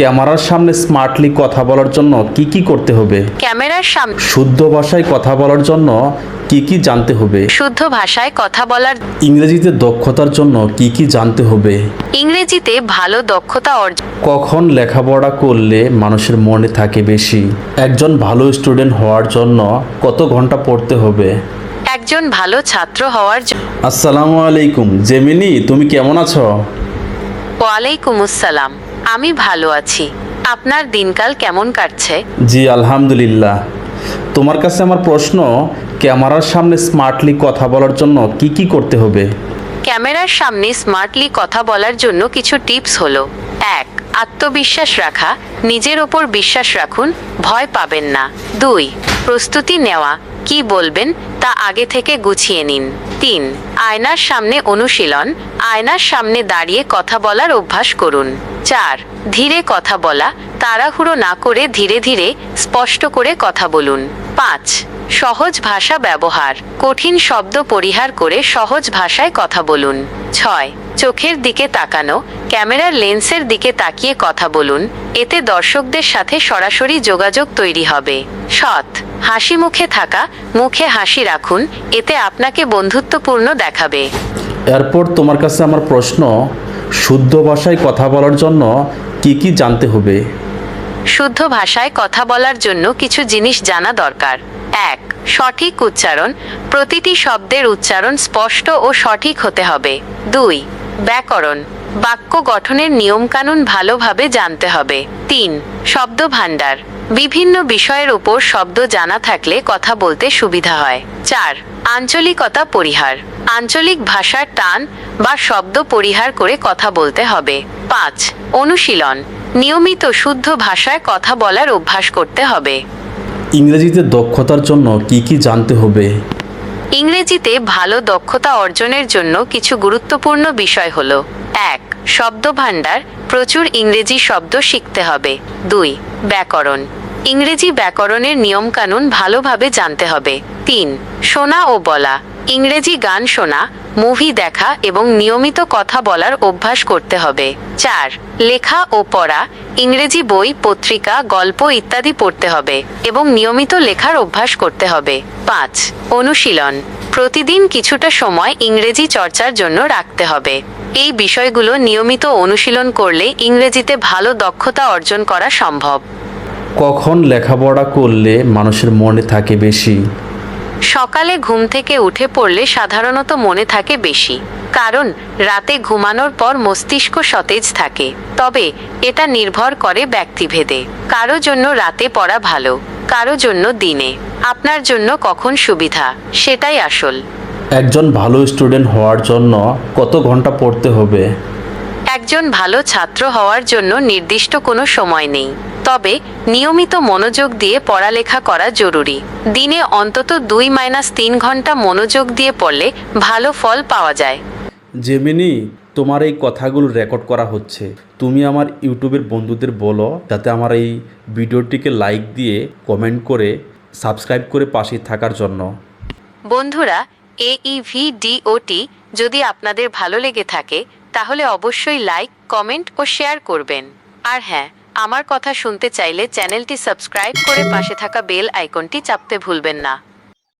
ক্যামেরার সামনে স্মার্টলি কথা বলার জন্য কি কি করতে হবে? ক্যামেরার সামনে শুদ্ধ ভাষায় কথা বলার জন্য কি কি জানতে হবে? শুদ্ধ ভাষায় কথা বলার ইংরেজিতে দক্ষতার জন্য কি কি জানতে হবে? ইংরেজিতে ভালো দক্ষতা অর্জন কখন লেখাপড়া করলে মানুষের মনে থাকে বেশি? একজন ভালো স্টুডেন্ট হওয়ার জন্য কত ঘণ্টা পড়তে হবে? একজন ভালো ছাত্র হওয়ার আসসালামু আলাইকুম। জেমিনি তুমি কেমন আছো? ওয়ালাইকুম আসসালাম। আমি ভালো আছি। আপনার দিনকাল কেমন কাটছে? জি আলহামদুলিল্লাহ। তোমার কাছে আমার প্রশ্ন ক্যামেরার সামনে স্মার্টলি কথা বলার জন্য কি কি করতে হবে? ক্যামেরার সামনে স্মার্টলি কথা বলার জন্য কিছু টিপস হলো। এক আত্মবিশ্বাস রাখা। নিজের ওপর বিশ্বাস রাখুন। ভয় পাবেন না। দুই প্রস্তুতি নেওয়া। কি বলবেন তা আগে থেকে গুছিয়ে নিন। তিন, আয়নার সামনে অনুশীলন, আয়নার সামনে দাঁড়িয়ে কথা বলার অভ্যাস করুন। চার, ধীরে কথা বলা, তাড়াহুড়ো না করে ধীরে ধীরে স্পষ্ট করে কথা বলুন। পাঁচ, সহজ ভাষা ব্যবহার, কঠিন শব্দ পরিহার করে সহজ ভাষায় কথা বলুন। ছয়, চোখের দিকে তাকানো, ক্যামেরার লেন্সের দিকে তাকিয়ে কথা বলুন, এতে দর্শকদের সাথে সরাসরি যোগাযোগ তৈরি হবে। সৎ হাসি মুখে থাকা মুখে হাসি রাখুন এতে আপনাকে বন্ধুত্বপূর্ণ দেখাবে। এরপর তোমার কাছে আমার প্রশ্ন শুদ্ধ ভাষায় কথা বলার জন্য কি কি জানতে হবে? শুদ্ধ ভাষায় কথা বলার জন্য কিছু জিনিস জানা দরকার। এক সঠিক উচ্চারণ প্রতিটি শব্দের উচ্চারণ স্পষ্ট ও সঠিক হতে হবে। দুই ব্যাকরণ বাক্য গঠনের নিয়মকানুন ভালোভাবে জানতে হবে। তিন শব্দ ভাণ্ডার বিভিন্ন বিষয়ের উপর শব্দ জানা থাকলে কথা বলতে সুবিধা হয়। চার, আঞ্চলিকতা পরিহার। আঞ্চলিক ভাষার টান বা শব্দ পরিহার করে কথা বলতে হবে। পাঁচ, অনুশীলন। নিয়মিত শুদ্ধ ভাষায় কথা বলার অভ্যাস করতে হবে। ইংরেজিতে দক্ষতার জন্য কি কি জানতে হবে? ইংরেজিতে ভালো দক্ষতা অর্জনের জন্য কিছু গুরুত্বপূর্ণ বিষয় হল, এক, শব্দভাণ্ডার, প্রচুর ইংরেজি শব্দ শিখতে হবে। দুই, ব্যাকরণ। ইংরেজি ব্যাকরণের নিয়মকানুন ভালোভাবে জানতে হবে। তিন, শোনা ও বলা। ইংরেজি গান শোনা মুভি দেখা এবং নিয়মিত কথা বলার অভ্যাস করতে হবে। চার, লেখা ও পড়া, ইংরেজি বই, পত্রিকা, গল্প ইত্যাদি পড়তে হবে এবং নিয়মিত লেখার অভ্যাস করতে হবে। পাঁচ, অনুশীলন। প্রতিদিন কিছুটা সময় ইংরেজি চর্চার জন্য রাখতে হবে। এই বিষয়গুলো নিয়মিত অনুশীলন করলে ইংরেজিতে ভালো দক্ষতা অর্জন করা সম্ভব। কখন লেখাপড়া করলে মানুষের মনে থাকে বেশি? সকালে ঘুম থেকে উঠে পড়লে সাধারণত মনে থাকে বেশি। কারণ রাতে ঘুমানোর পর মস্তিষ্ক সতেজ থাকে। তবে এটা নির্ভর করে ব্যক্তিভেদে। কারও জন্য রাতে পড়া ভালো, কারও জন্য দিনে। আপনার জন্য কখন সুবিধা, সেটাই আসল। একজন ভালো স্টুডেন্ট হওয়ার জন্য কত ঘণ্টা পড়তে হবে? একজন ভালো ছাত্র হওয়ার জন্য নির্দিষ্ট কোনো সময় নেই। তবে নিয়মিত মনোযোগ দিয়ে পড়ালেখা করা জরুরি। দিনে অন্তত দুই মাইনাস তিন ঘণ্টা মনোযোগ দিয়ে পড়লে ভালো ফল পাওয়া যায়। জেমিনি তোমার এই কথাগুলো রেকর্ড করা হচ্ছে। তুমি আমার ইউটিউবের বন্ধুদের বলো যাতে আমার এই ভিডিওটিকে লাইক দিয়ে কমেন্ট করে সাবস্ক্রাইব করে পাশে থাকার জন্য। বন্ধুরা E এইভি ডিওটি যদি আপনাদের ভালো লেগে থাকে তাহলে অবশ্যই লাইক কমেন্ট ও শেয়ার করবেন। আর হ্যাঁ আমার কথা শুনতে চাইলে চ্যানেলটি সাবস্ক্রাইব করে পাশে থাকা বেল আইকনটি চাপতে ভুলবেন না।